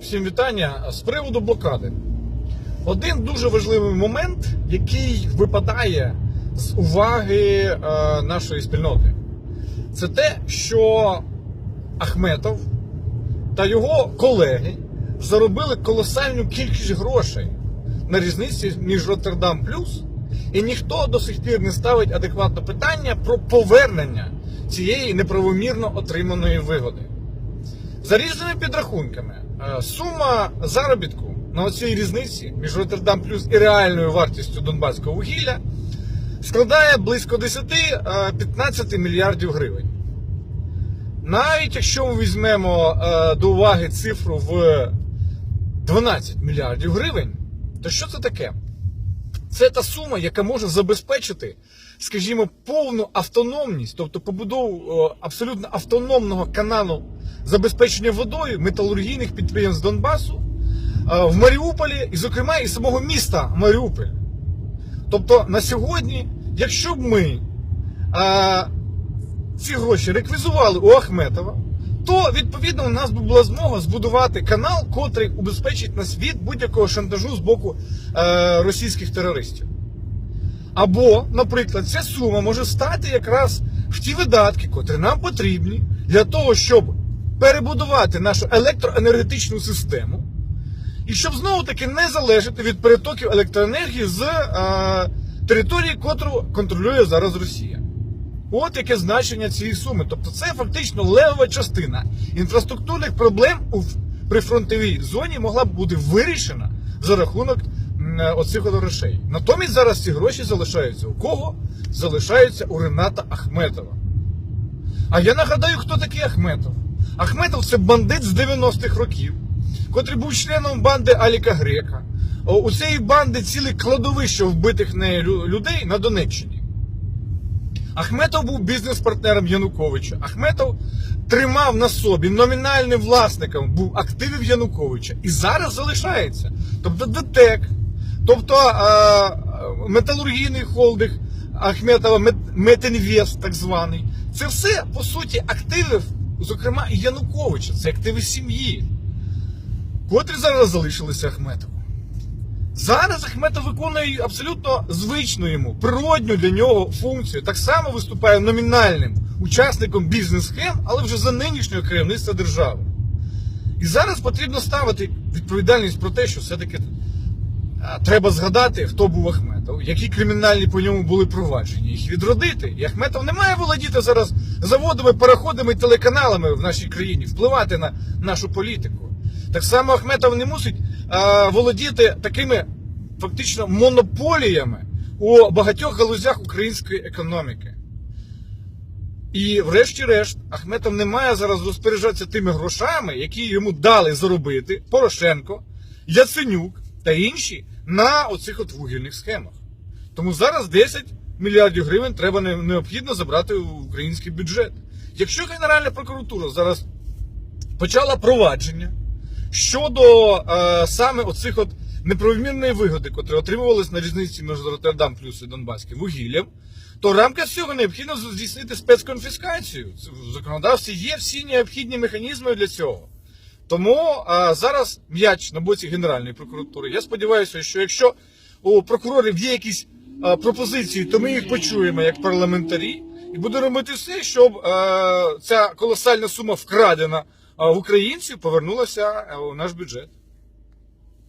Всім вітання з приводу блокади. Один дуже важливий момент, який випадає з уваги е, нашої спільноти, це те, що Ахметов та його колеги заробили колосальну кількість грошей на різниці між Роттердам Плюс, і ніхто до сих пір не ставить адекватне питання про повернення цієї неправомірно отриманої вигоди. За різними підрахунками, е, сума заробітку на цій різниці між Роттердам Плюс і реальною вартістю Донбаського вугілля складає близько 10-15 мільярдів гривень. Навіть якщо ми візьмемо е, до уваги цифру в 12 мільярдів гривень, то що це таке? Це та сума, яка може забезпечити, скажімо, повну автономність, тобто побудову е, абсолютно автономного каналу забезпечення водою металургійних підприємств Донбасу е, в Маріуполі, і, зокрема, і самого міста Маріуполь. Тобто на сьогодні, якщо б ми е, ці гроші реквізували у Ахметова, то відповідно у нас була змога збудувати канал, котрий убезпечить нас від будь-якого шантажу з боку е, російських терористів. Або, наприклад, ця сума може стати якраз в ті видатки, котрі нам потрібні для того, щоб перебудувати нашу електроенергетичну систему, і щоб знову таки не залежати від перетоків електроенергії з е, території, котру контролює зараз Росія. От яке значення цієї суми. Тобто це фактично левова частина інфраструктурних проблем у прифронтовій зоні могла б бути вирішена за рахунок оцих грошей. Натомість зараз ці гроші залишаються у кого? Залишаються у Рената Ахметова. А я нагадаю, хто такий Ахметов. Ахметов це бандит з 90-х років, котрий був членом банди Аліка Грека. У цієї банди ціле кладовище вбитих нею людей на Донеччині. Ахметов був бізнес-партнером Януковича. Ахметов тримав на собі номінальним власником був активів Януковича і зараз залишається. Тобто ДТЕК, тобто е, металургійний холдинг Ахметова Мет- Метінвест, так званий. Це все по суті активів, зокрема і Януковича. Це активи сім'ї, котрі зараз залишилися Ахметову. Зараз Ахметов виконує абсолютно звичну йому, природню для нього функцію. Так само виступає номінальним учасником бізнес-схем, але вже за нинішнього керівництва держави. І зараз потрібно ставити відповідальність про те, що все-таки треба згадати, хто був Ахметов, які кримінальні по ньому були провадження, їх відродити. І Ахметов не має володіти зараз заводами, переходами і телеканалами в нашій країні, впливати на нашу політику. Так само Ахметов не мусить володіти такими фактично монополіями у багатьох галузях української економіки. І, врешті-решт, Ахметов не має зараз розпоряджатися тими грошами, які йому дали заробити Порошенко, Яценюк та інші на оцих от вугільних схемах. Тому зараз 10 мільярдів гривень треба необхідно забрати в український бюджет. Якщо Генеральна прокуратура зараз почала провадження щодо е, саме оцих от неправомірної вигоди, котрі отримувались на різниці між Роттердам плюс і Донбаським вугіллям, то в рамках цього необхідно здійснити спецконфіскацію. В законодавстві є всі необхідні механізми для цього. Тому а, зараз м'яч на боці Генеральної прокуратури. Я сподіваюся, що якщо у прокурорів є якісь а, пропозиції, то ми їх почуємо як парламентарі і будемо робити все, щоб а, ця колосальна сума вкрадена українців повернулася а, у наш бюджет.